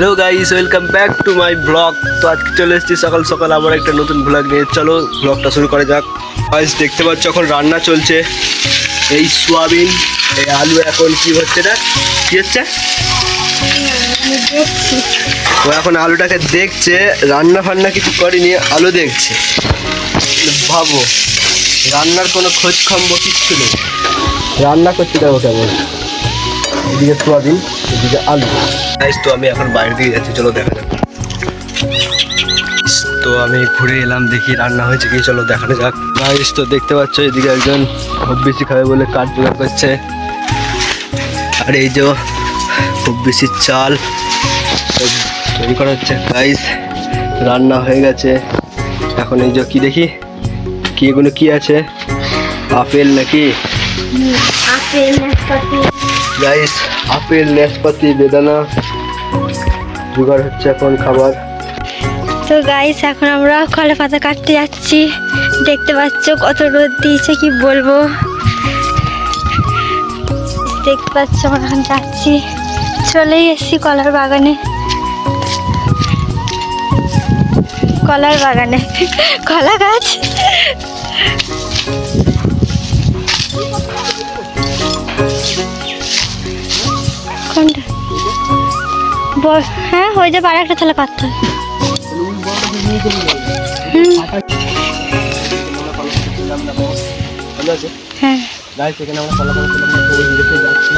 Hello guys welcome back to my blog তো আজকে চলে এসেছি সকাল সকাল আবার একটা নতুন ব্লগ নিয়ে। চলো ব্লগটা শুরু করা যাক। গাইস দেখতে পাচ্ছ এখন রান্না চলছে। এই সোয়াবিন, এই আলু এখন কি হচ্ছে না কি হচ্ছে? ও এখন আলুটাকে দেখছে, রান্না ফান্না কিছু করেনি, আলু দেখছে। ভাবো, রান্নার কোনো খোঁজ খম্ব কিচ্ছু নেই। রান্না করতে দেবো কেমন? এদিকে সোয়াবিন এদিকে আলু। তো আমি এখন বাইরে দিকে যাচ্ছি, চলো দেখা যাক। তো আমি ঘুরে এলাম, দেখি রান্না হয়েছে কি, চলো দেখানো যাক। গাইস তো দেখতে পাচ্ছ, এদিকে একজন খুব বেশি খাবে বলে কাঠ জোগাড় করছে। আর এই যে খুব বেশি চাল তৈরি করা হচ্ছে। গাইস রান্না হয়ে গেছে। এখন এই যে কি দেখি, কি এগুলো কি আছে? আপেল নাকি? আপেল নাশপাতি। গাইস আপেল নাশপাতি বেদানা জোগাড় হচ্ছে এখন খাবার। তো গাইস এখন আমরা কলা পাতা কাটতে যাচ্ছি। দেখতে পাচ্ছ কত রোদ দিয়েছে কি বলব? দেখতে পাচ্ছ আমরা এখন যাচ্ছি। চলেই এসেছি কলার বাগানে। কলার বাগানে। কলা গাছ। হ্যাঁ হয়ে যাবে আর একটা দিকে যাচ্ছি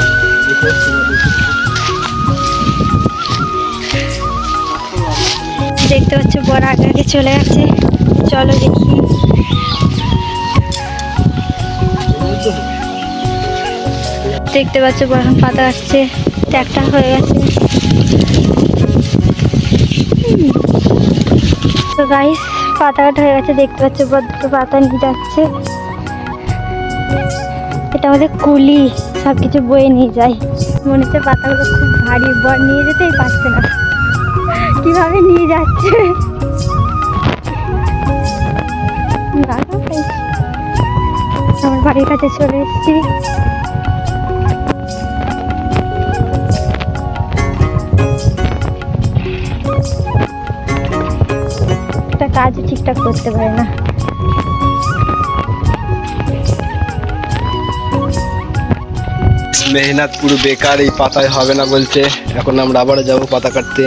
দেখতে পাচ্ছ বড় আগে আগে চলে গেছে। চলো দেখি। দেখতে পাচ্ছ বড় পাতা আসছে ট্র্যাক্টর হয়ে গেছে। তো গাইস পাতা কাটা হয়ে গেছে, দেখতে পাচ্ছ বড় দুটো পাতা নিয়ে যাচ্ছে। এটা আমাদের কুলি সব কিছু বয়ে নিয়ে যায়। মনে হচ্ছে পাতাগুলো খুব ভারী, বর নিয়ে যেতেই পারছে না। কীভাবে নিয়ে যাচ্ছে? আমার বাড়ির কাছে চলে এসেছি। কাজ ঠিকঠাক করতে পারে না। মেহনত পুরো বেকার এই পাতায় হবে না বলছে। এখন আমরা আবার যাব পাতা কাটতে।